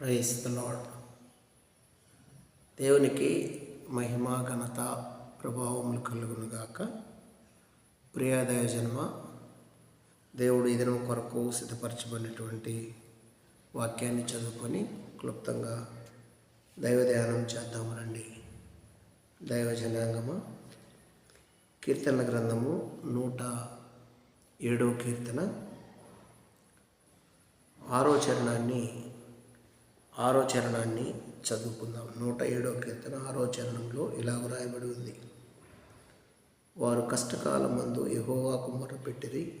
Price lord దేవునికి మహిమ ఘనత ప్రభావములు కలుగునుగాక ప్రియాదయ జన్మ దేవుడు ఇదనం కొరకు సిద్ధపరచబడినటువంటి వాక్యాన్ని చదువుకొని క్లుప్తంగా దైవ ధ్యానం చేద్దాము రండి. దైవ జనాంగమ కీర్తన గ్రంథము నూట ఏడవ కీర్తన ఆరో చరణాన్ని ఆరో చరణాన్ని చదువుకుందాం. నూట ఏడో కీర్తన ఆరో చరణంలో ఇలా వ్రాయబడి ఉంది. వారు కష్టకాలం మందు యహోవాకు మొరపెట్టిరి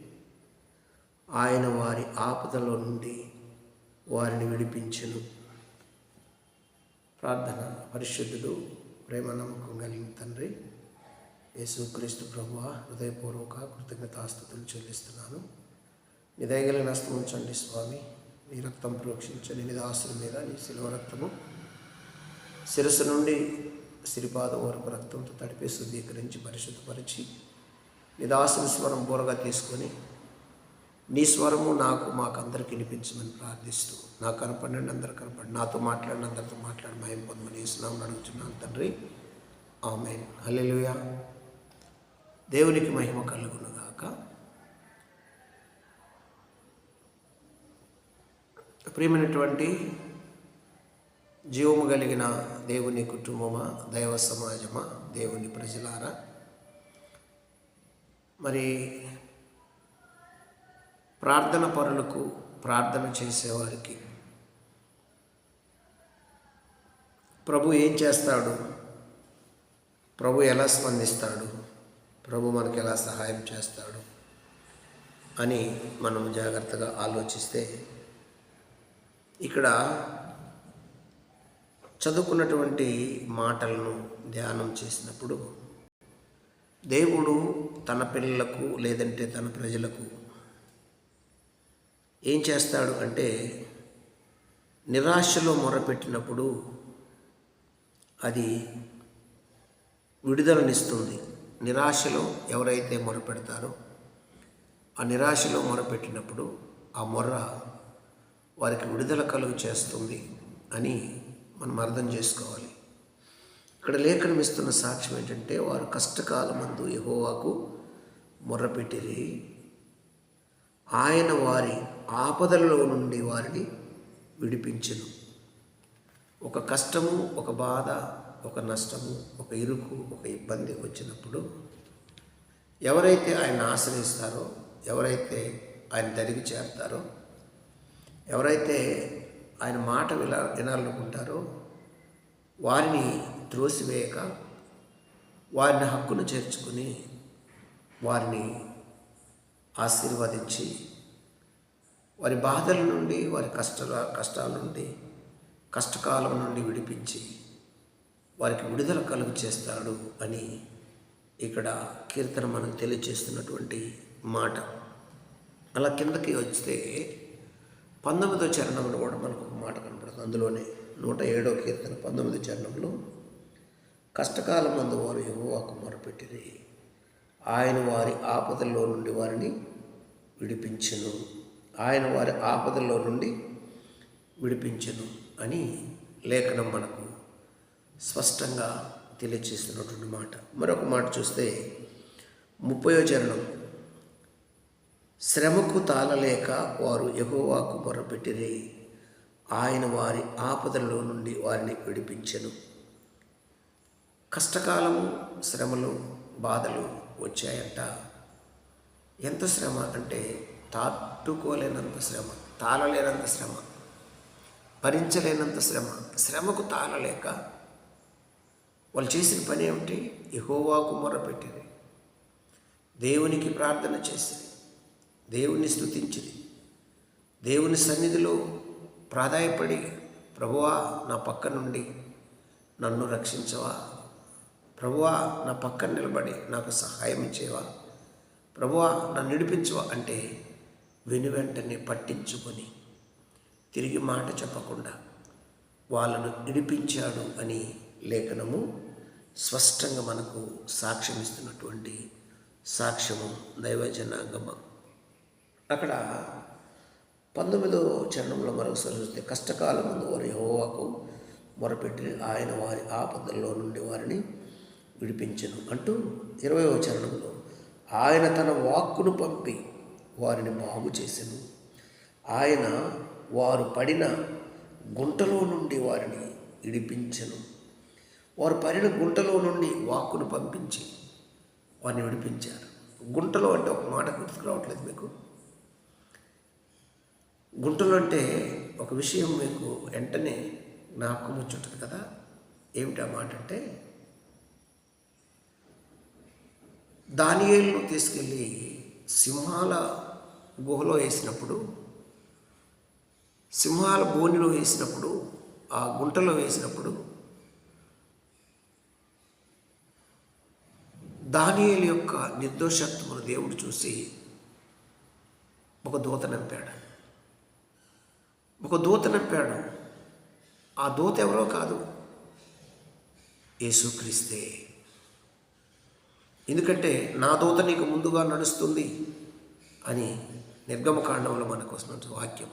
ఆయన వారి ఆపదలో నుండి వారిని విడిపించను. ప్రార్థన. పరిశుద్ధుడు ప్రేమ నమ్మకం కలిగిన తండ్రి యేసుక్రీస్తు ప్రభువ హృదయపూర్వక కృతజ్ఞతాస్థుతులు చెల్లిస్తున్నాను. నీ దయగలిగిన ఉంచండి స్వామి. నీ రక్తం ప్రోక్షించని నిదాసుల మీద నీ శిలువ రక్తము శిరస్సు నుండి సిరిపాదం వరకు రక్తంతో తడిపి శుద్ధీకరించి పరిశుద్ధపరిచి నిదాసుల స్వరం బోరగా తీసుకొని నీ స్వరము నాకు మాకందరికి వినిపించమని ప్రార్థిస్తూ నాకు కనపడండి అందరు కనపడి నాతో మాట్లాడిన అందరితో మాట్లాడి మయం పొందమని ఇస్తున్నామని అడుగుతున్నాను తండ్రి. ఆమె హల్లెలూయా. దేవునికి మహిమ కలుగునుగా ప్రియమైనటువంటి జీవము కలిగిన దేవుని కుటుంబమా దైవ సమాజమా దేవుని ప్రజలారా? మరి ప్రార్థన పరులకు ప్రార్థన చేసేవారికి ప్రభు ఏం చేస్తాడు? ప్రభు ఎలా స్పందిస్తాడు? ప్రభు మనకు ఎలా సహాయం చేస్తాడు? అని మనం జాగ్రత్తగా ఆలోచిస్తే ఇక్కడ చదువుకున్నటువంటి మాటలను ధ్యానం చేసినప్పుడు దేవుడు తన పిల్లలకు లేదంటే తన ప్రజలకు ఏం చేస్తాడు అంటే నిరాశలో మొరపెట్టినప్పుడు అది విడుదలనిస్తుంది. నిరాశలో ఎవరైతే మొరపెడతారో ఆ నిరాశలో మొరపెట్టినప్పుడు ఆ మొర్ర వారికి విడుదల కలుగు చేస్తుంది అని మనం అర్థం చేసుకోవాలి. ఇక్కడ లేఖనం ఇస్తున్న సాక్ష్యం ఏంటంటే వారు కష్టకాలమందు యహోవాకు మొర్రపెట్టిరి. ఆయన వారి ఆపదలలో నుండి వారిని విడిపించను. ఒక కష్టము ఒక బాధ ఒక నష్టము ఒక ఇరుకు ఒక ఇబ్బంది వచ్చినప్పుడు ఎవరైతే ఆయన ఆశ్రయిస్తారో ఎవరైతే ఆయన దరిగి చేరతారో ఎవరైతే ఆయన మాట విన వినాలనుకుంటారో వారిని త్రోసివేయక వారిని హక్కును చేర్చుకుని వారిని ఆశీర్వదించి వారి బాధల నుండి వారి కష్టాల కష్టాల నుండి కష్టకాలం నుండి విడిపించి వారికి విడుదల కలుగు చేస్తాడు అని ఇక్కడ కీర్తన మనకు తెలియచేస్తున్నటువంటి మాట. అలా కిందకి వస్తే పంతొమ్మిదో చరణంలో కూడా మనకు ఒక మాట కనపడుతుంది. అందులోనే నూట ఏడో కీర్తన పంతొమ్మిది చరణంలో కష్టకాలం మందు వారు యహోవాకు మొరపెట్టిరి ఆయన వారి ఆపదల్లో నుండి వారిని విడిపించను. ఆయన వారి ఆపదల్లో నుండి విడిపించను అని లేఖనం మనకు స్పష్టంగా తెలియచేస్తున్నటువంటి మాట. మరొక మాట చూస్తే ముప్పయో చరణం శ్రమకు తాళలేక వారు యహోవాకు మొరపెట్టిరి. ఆయన వారి ఆపదలో నుండి వారిని విడిపించెను. కష్టకాలము శ్రమలు బాధలు వచ్చాయంట. ఎంత శ్రమ అంటే తాట్టుకోలేనంత శ్రమ తాళలేనంత శ్రమ భరించలేనంత శ్రమ శ్రమకు తాళలేక వాళ్ళు చేసిన పని ఏమిటి? యహోవాకు మొరపెట్టింది దేవునికి ప్రార్థన చేసింది దేవుని స్థుతించింది దేవుని సన్నిధిలో ప్రాధాయపడి ప్రభువా నా పక్క నుండి నన్ను రక్షించవా? ప్రభువా నా పక్కన నిలబడి నాకు సహాయం ఇచ్చేవా ప్రభువా నన్ను నడిపించవా? అంటే వెను వెంటనే పట్టించుకొని తిరిగి మాట చెప్పకుండా వాళ్ళను నడిపించాడు అని లేఖనము స్పష్టంగా మనకు సాక్ష్యం ఇస్తున్నటువంటి సాక్ష్యము దైవజనాంగమ. అక్కడ పంతొమ్మిదో చరణంలో మరొకసారి చూస్తే కష్టకాలం ముందు వారు యహోవాకు మొరపెట్టి ఆయన వారి ఆపదల్లో నుండి వారిని విడిపించను అంటూ ఇరవయో చరణంలో ఆయన తన వాక్కును పంపి వారిని బాగు చేసెను. ఆయన వారు పడిన గుంటలో నుండి వారిని విడిపించను. వారు పడిన గుంటలో నుండి వాక్కును పంపించి వారిని విడిపించారు. గుంటలో అంటే ఒక మాట గుర్తుకు రావట్లేదు మీకు? గుంటలు అంటే ఒక విషయం మీకు వెంటనే జ్ఞాపకం వచ్చి కదా. ఏమిటి మాట అంటే దానియేలును తీసుకెళ్ళి సింహాల గుహలో వేసినప్పుడు సింహాల బోనిలో వేసినప్పుడు ఆ గుంటలో వేసినప్పుడు దానియేలు యొక్క నిర్దోషత్వమును దేవుడు చూసి ఒక దూత నంపాడు. ఒక దూత నప్పాడు ఆ దూత ఎవరో కాదు. యేసుక్రీస్తే. ఎందుకంటే నా దూత నీకు ముందుగా నడుస్తుంది అని నిర్గమకాండంలో మనకు వస్తున్న వాక్యం.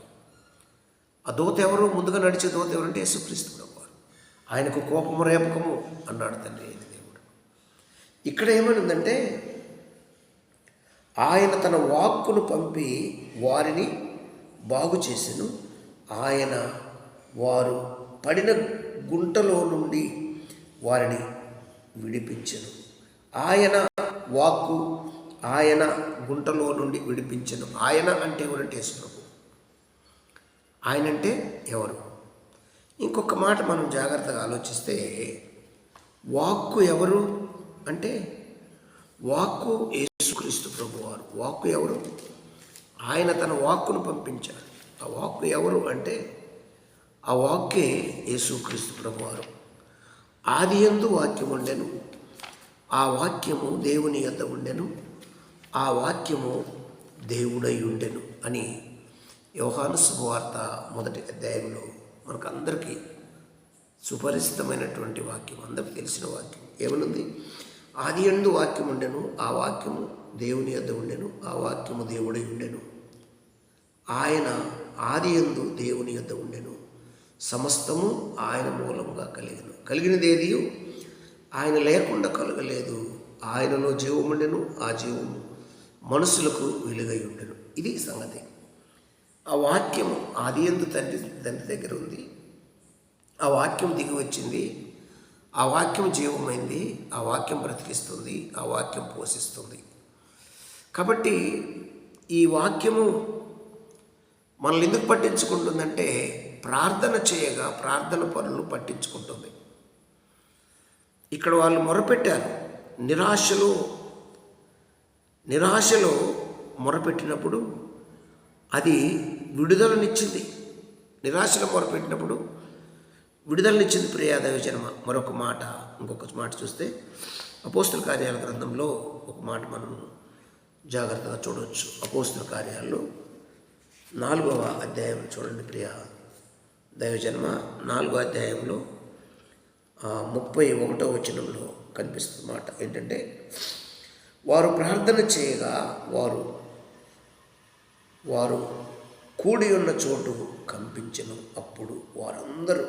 ఆ దూత ఎవరు? ముందుగా నడిచే దూత ఎవరంటే యేసుక్రీస్తు వారు ఆయనకు కోపము రేపకము అన్నాడు తండ్రి అయిన దేవుడు. ఇక్కడ ఏమనుందంటే ఆయన తన వాక్కును పంపి వారిని బాగు చేసెను. ఆయన వారు పడిన గుంటలో నుండి వారిని విడిపించను. ఆయన వాక్కు ఆయన గుంటలో నుండి విడిపించను. ఆయన అంటే ఎవరంటే యేసు ప్రభు ఆయన అంటే ఎవరు? ఇంకొక మాట మనం జాగ్రత్తగా ఆలోచిస్తే వాక్కు ఎవరు అంటే వాక్కు యేసుక్రీస్తు ప్రభువారు. వాక్కు ఎవరు? ఆయన తన వాక్కును పంపించారు. ఆ వాక్ ఎవరు అంటే ఆ వాక్కే యేసుక్రీస్తు ప్రభువారు. ఆది ఎందు వాక్యం ఉండెను. ఆ వాక్యము దేవుని యొద్ద ఉండెను. ఆ వాక్యము దేవుడై ఉండెను అని యోహాను శుభవార్త మొదటి అధ్యాయంలో మనకు అందరికీ సుపరిచితమైనటువంటి వాక్యం అందరికీ తెలిసిన వాక్యం. ఏమనుంది? ఆది ఎందు వాక్యం ఉండెను ఆ వాక్యము దేవుని యొద్ద ఉండెను ఆ వాక్యము దేవుడై ఉండెను. ఆయన ఆది ఎందు దేవుని యొద్ద ఉండెను. సమస్తము ఆయన మూలముగా కలిగను. కలిగినదేది ఆయన లేకుండా కలగలేదు. ఆయనలో జీవముండెను ఆ జీవము మనుషులకు వెలుగై ఉండెను. ఇది సంగతి. ఆ వాక్యము ఆది ఎందు తండ్రి తండ్రి దగ్గర ఉంది. ఆ వాక్యం దిగి వచ్చింది. ఆ వాక్యం జీవమైంది. ఆ వాక్యం బ్రతికిస్తుంది. ఆ వాక్యం పోషిస్తుంది. కాబట్టి ఈ వాక్యము మనల్ని ఎందుకు పట్టించుకుంటుందంటే ప్రార్థన చేయగా ప్రార్థన పనులు పట్టించుకుంటుంది. ఇక్కడ వాళ్ళు మొరపెట్టారు. నిరాశలో నిరాశలో మొరపెట్టినప్పుడు అది విడుదలనిచ్చింది. నిరాశలో మొరపెట్టినప్పుడు విడుదలనిచ్చింది ప్రియాదవి జన్మ మరొక మాట ఇంకొక మాట చూస్తే అపోస్తుల కార్యాల గ్రంథంలో ఒక మాట మనం జాగ్రత్తగా చూడవచ్చు. అపోస్తుల కార్యాల్లో నాలుగవ అధ్యాయం చూడండి ప్రియ దైవజన్మ నాలుగో అధ్యాయంలో ముప్పై ఒకటో వచనంలో కనిపిస్తుంది మాట ఏంటంటే వారు ప్రార్థన చేయగా వారు వారు కూడి ఉన్న చోటు కంపించను. అప్పుడు వారందరూ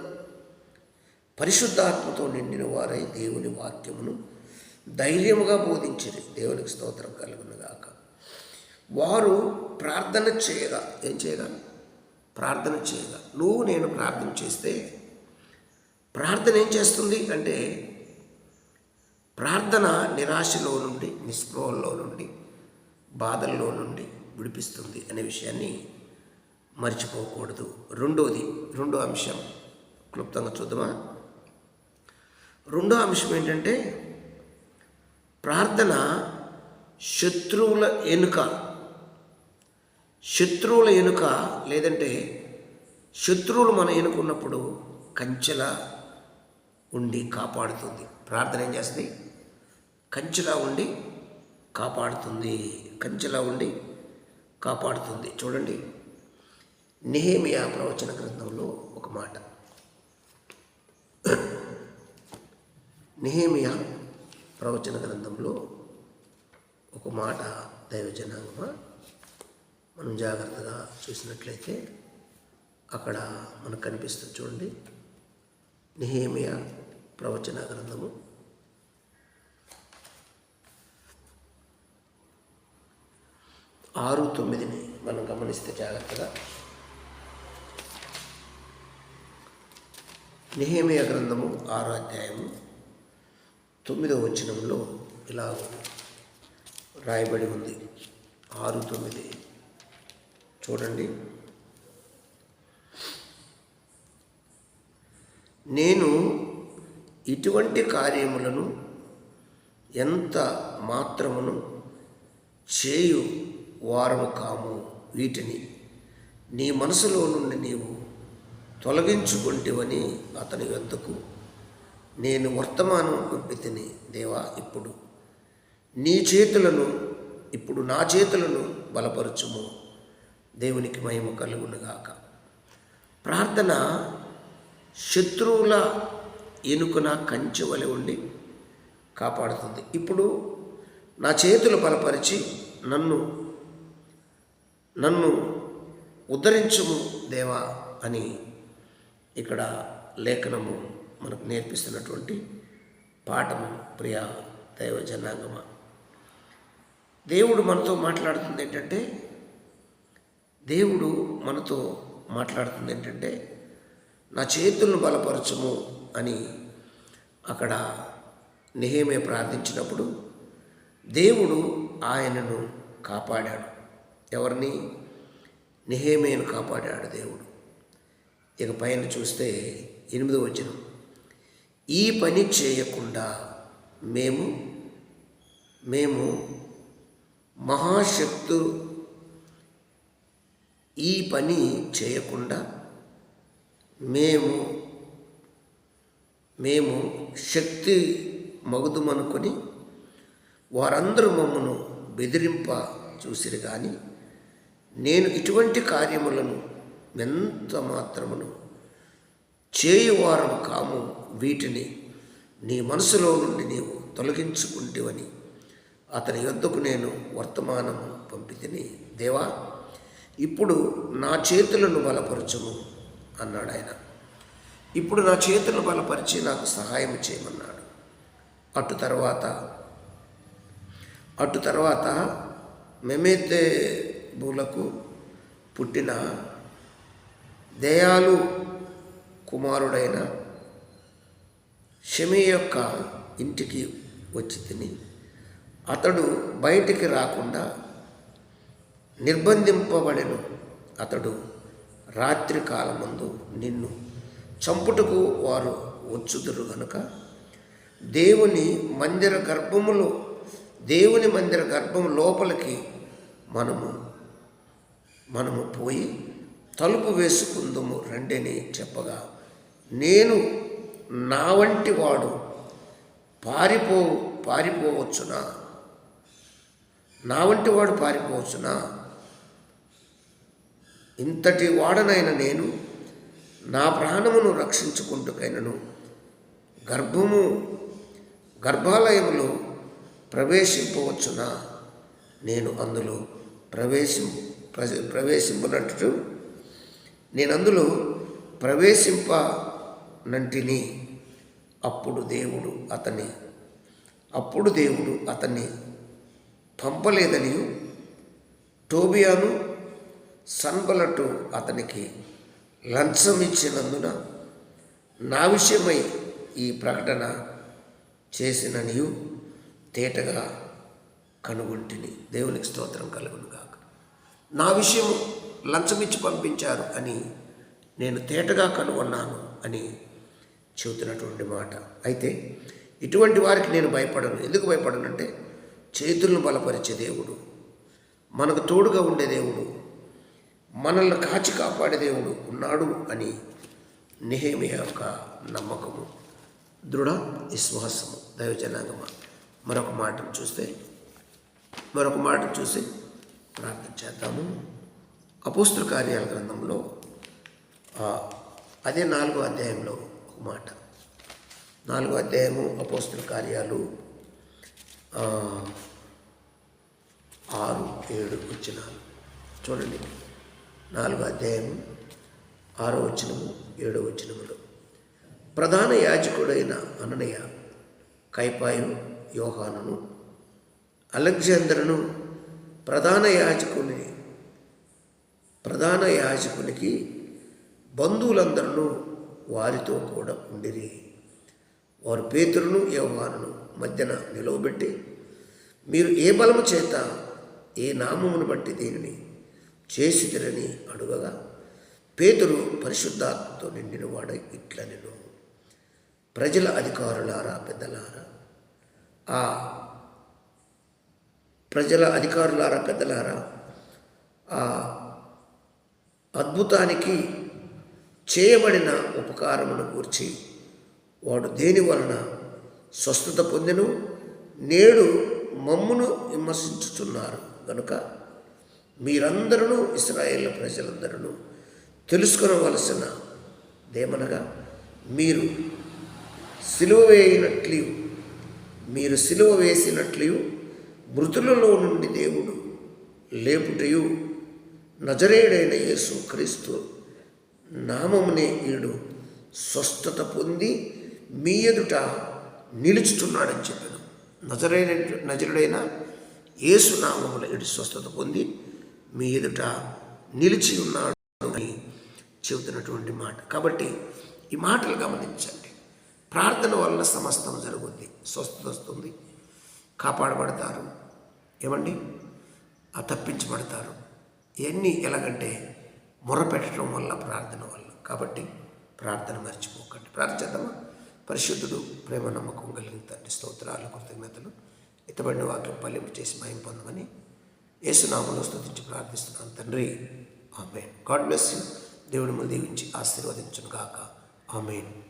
పరిశుద్ధాత్మతో నిండిన వారై దేవుని వాక్యమును ధైర్యముగా బోధించరు. దేవునికి స్తోత్రం కలుగునుగా వారు ప్రార్థన చేయగా ఏం చేయగా? ప్రార్థన చేయగా. నువ్వు నేను ప్రార్థన చేస్తే ప్రార్థన ఏం చేస్తుంది అంటే ప్రార్థన నిరాశలో నుండి నిస్పృహల్లో నుండి బాధల్లో నుండి విడిపిస్తుంది అనే విషయాన్ని మర్చిపోకూడదు. రెండోది రెండో అంశం. క్లుప్తంగా చూద్దామా? రెండో అంశం ఏంటంటే ప్రార్థన శత్రువుల ఎనుక శత్రువుల ఎనుక లేదంటే శత్రువులు మన ఎనుకున్నప్పుడు కంచెలా ఉండి కాపాడుతుంది. ప్రార్థన ఏం చేస్తుంది? కంచెలా ఉండి కాపాడుతుంది. కంచెలా ఉండి కాపాడుతుంది. చూడండి. నిహేమియా ప్రవచన గ్రంథంలో ఒక మాట. నిహేమియా ప్రవచన గ్రంథంలో ఒక మాట దైవజనాంగమా? మనం జాగ్రత్తగా చూసినట్లయితే అక్కడ మనకు కనిపిస్తుంది చూడండి. నిహేమియా ప్రవచన గ్రంథము. ఆరు తొమ్మిదిని మనం గమనిస్తే జాగ్రత్తగా. నిహేమియ గ్రంథము ఆరో అధ్యాయము తొమ్మిదవ వచనంలో ఇలా రాయబడి ఉంది. ఆరు తొమ్మిది. చూడండి. నేను ఇటువంటి కార్యములను ఎంత మాత్రమును చేయు వారము కాము? వీటిని నీ మనసులో నుండి నీవు తొలగించుకుంటేవని అతని వద్దకు నేను వర్తమానం పంపితిని దేవా ఇప్పుడు. నీ చేతులను ఇప్పుడు నా చేతులను బలపరచుము. దేవునికి మహిమ కలుగునుగాక. ప్రార్థన శత్రువుల ఎనుకున కంచె వలె ఉండి కాపాడుతుంది. ఇప్పుడు నా చేతులు బలపరిచి నన్ను నన్ను ఉద్ధరించుము దేవా అని ఇక్కడ లేఖనము మనకు నేర్పిస్తున్నటువంటి పాఠము. ప్రియ దైవ జనాంగమ. దేవుడు మనతో మాట్లాడుతుంది ఏంటంటే దేవుడు మనతో మాట్లాడుతుంది ఏంటంటే నా చేతులను బలపరచము అని అక్కడ నిహేమే ప్రార్థించినప్పుడు దేవుడు ఆయనను కాపాడాడు. ఎవరిని? నిహేమేను కాపాడాడు దేవుడు. ఇక పైన చూస్తే ఎనిమిదో వచ్చిన ఈ పని చేయకుండా మేము మేము మహాశక్తు ఈ పని చేయకుండా మేము మేము శక్తి మగుదుమనుకొని వారందరూ మమ్మను బెదిరింప చూసిరు కానీ నేను ఇటువంటి కార్యములను ఎంత మాత్రమును చేయువారం కాము వీటిని నీ మనసులో నుండి నీవు తొలగించుకుంటేవని అతని యొద్దకు నేను వర్తమానము పంపితిని. దేవా ఇప్పుడు నా చేతులను బలపరచుము అన్నాడు ఆయన. ఇప్పుడు నా చేతులను బలపరిచి నాకు సహాయం చేయమన్నాడు. అటు తర్వాత అటు తర్వాత మెమేతే బులకు పుట్టిన దయాలు కుమారుడైన షమి యొక్క ఇంటికి వచ్చి తిని అతడు బయటికి రాకుండా నిర్బంధింపబడెను. అతడు రాత్రి కాలమందు నిన్ను చంపుటకు వారు వచ్చుదురు గనుక దేవుని మందిర గర్భములో దేవుని మందిర గర్భం లోపలికి మనము మనము పోయి తలుపు వేసుకుందుము రండిని చెప్పగా నేను నా వంటి వాడు పారిపో పారిపోవచ్చునా? నా వంటి వాడు పారిపోవచ్చునా? ఇంతటి వాడనైన నేను నా ప్రాణమును రక్షించుకుంటుకైనను. గర్భము గర్భాలయములో ప్రవేశింపవచ్చునా? నేను అందులో ప్రవేశిం ప్రజ- ప్రవేశింపనట్టు నేను అందులో ప్రవేశింపనంటిని. అప్పుడు దేవుడు అతని అప్పుడు దేవుడు అతన్ని పంపలేదని టోబియాను సన్బలటు అతనికి లంచం ఇచ్చినందున నా విషయమై ఈ ప్రకటన చేసిననియు తేటగా కనుగొంటిని. దేవునికి స్తోత్రం కలుగును కాక నా విషయం లంచం ఇచ్చి పంపించారు అని నేను తేటగా కనుగొన్నాను అని చెబుతున్నటువంటి మాట. అయితే ఇటువంటి వారికి నేను భయపడను. ఎందుకు భయపడనంటే చేతులను బలపరిచే దేవుడు మనకు తోడుగా ఉండే దేవుడు మనల్ని కాచి కాపాడే దేవుడు ఉన్నాడు అని నిహేమి యొక్క నమ్మకము. దృఢ విశ్వాసము. దైవజనాంగమ. మరొక మాటను చూస్తే మరొక మాటను చూసి ప్రార్థన చేద్దాము. అపోస్తుల కార్యాల గ్రంథంలో అదే నాలుగో అధ్యాయంలో ఒక మాట. నాలుగో అధ్యాయము అపోస్తుల కార్యాలు ఆరు ఏడు వచ్చినాలు చూడండి. నాలుగో అధ్యాయం ఆరో వచనము ఏడో వచనములు. ప్రధాన యాజకుడైన అననయ కైపాయు యోహానును అలెగ్జాందరును ప్రధాన యాజకుని ప్రధాన యాజకునికి బంధువులందరూ వారితో కూడా ఉండిరి. వారు పేతురును యోహానును మధ్యన నిలవబెట్టి మీరు ఏ బలము చేత ఏ నామమును బట్టి దీనిని చేసిదిరని అడుగగా పేతురు పరిశుద్ధాత్మతో నిండిన వాడై ఇట్ల నేను ప్రజల అధికారులారా పెద్దలారా. ఆ ప్రజల అధికారులారా పెద్దలారా. ఆ అద్భుతానికి చేయబడిన ఉపకారమును గూర్చి వాడు దేని వలన స్వస్థత పొందెను? నేడు మమ్మును విమర్శించుతున్నారు కనుక మీరందరూ ఇస్రాయేల్ ప్రజలందరూ తెలుసుకొనవలసిన దేమనగా మీరు సిలువ వేయినట్లు మీరు సిలువ వేసినట్లు మృతులలో నుండి దేవుడు లేపుటయు నజరేడైన యేసు క్రీస్తు నామమునే ఈడు స్వస్థత పొంది మీ ఎదుట నిలుచుతున్నాడని చెప్పాడు నజరైన నజరుడైన యేసు నామమున ఈడు స్వస్థత పొంది మీ ఎదుట నిలిచి ఉన్నాడు అని చెబుతున్నటువంటి మాట. కాబట్టి ఈ మాటలు గమనించండి. ప్రార్థన వల్ల సమస్తం జరుగుద్ది. స్వస్థత వస్తుంది. కాపాడబడతారు. ఏమండి? ఆ తప్పించబడతారు ఇవన్నీ ఎలాగంటే మొరపెట్టడం వల్ల ప్రార్థన వల్ల. కాబట్టి ప్రార్థన మర్చిపోకండి. ప్రార్థిద్దామా పరిశుద్ధుడు ప్రేమ నమ్మకం కలిగిన తండ్రి స్తోత్రాలు కృతజ్ఞతలు ఇతబడిన వాక్యం పల్లెంపు చేసి మయం పొందమని యేసునామలో స్థుతించి ప్రార్థిస్తున్నాను తండ్రి. ఆమె గాడ్ బ్లెస్ యూ. దేవుని ముందు దీవించి ఆశీర్వదించును గాక. ఆమెన్.